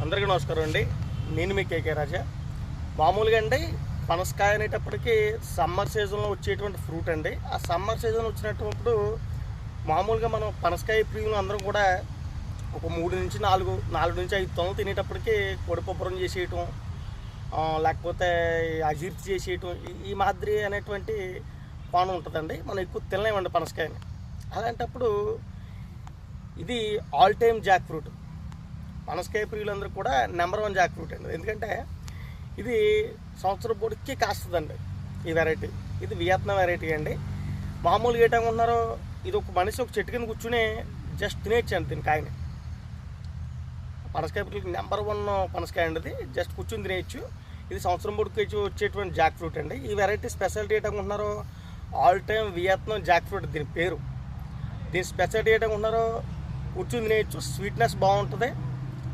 అందరికీ నమస్కారం అండి. నేను మీ కేకే రాజా. మామూలుగా అండి పనసకాయ అనేటప్పటికీ సమ్మర్ సీజన్లో వచ్చేటువంటి ఫ్రూట్ అండి. ఆ సమ్మర్ సీజన్ వచ్చినప్పుడు మామూలుగా మనం పనసకాయ ప్రియులు అందరం కూడా ఒక మూడు నుంచి నాలుగు నాలుగు నుంచి ఐదు తొనలు తినేటప్పటికి కొడిపప్పురం చేసేయటం లేకపోతే అజీర్తి చేసేయటం ఈ- ఈ మాదిరి అనేటువంటి కోణం ఉంటుందండి. మనం ఎక్కువ తినలేమండి పనసకాయని. అలాంటప్పుడు ఇది ఆల్ టైమ్ జాక్ ఫ్రూట్ పనసకాయ ప్రియులందరూ కూడా నెంబర్ వన్ జాక్ ఫ్రూట్ అండి. ఎందుకంటే ఇది సంవత్సరం పొడికి కాస్తుందండి ఈ వెరైటీ. ఇది వియత్నాం వెరైటీ అండి. మామూలుగా ఏంటనుకుంటున్నారో ఇది ఒక మనిషి ఒక చెట్టు కింద కూర్చుని జస్ట్ తినేయచ్చండి దీని కాయని. పనసకాయ ప్రియులకి నెంబర్ వన్ పనసకాయ అండి జస్ట్ కూర్చుని తినేయచ్చు. ఇది సంవత్సరం పొడికి వచ్చేటువంటి జాక్ ఫ్రూట్ అండి. ఈ వెరైటీ స్పెషాలిటీ ఏంటనుకుంటున్నారో all time Vietnam Jack fruit దీని పేరు. దీని స్పెషాలిటీ ఏంటనుకుంటున్నారో కూర్చుని తినేయచ్చు. స్వీట్నెస్ బాగుంటుంది.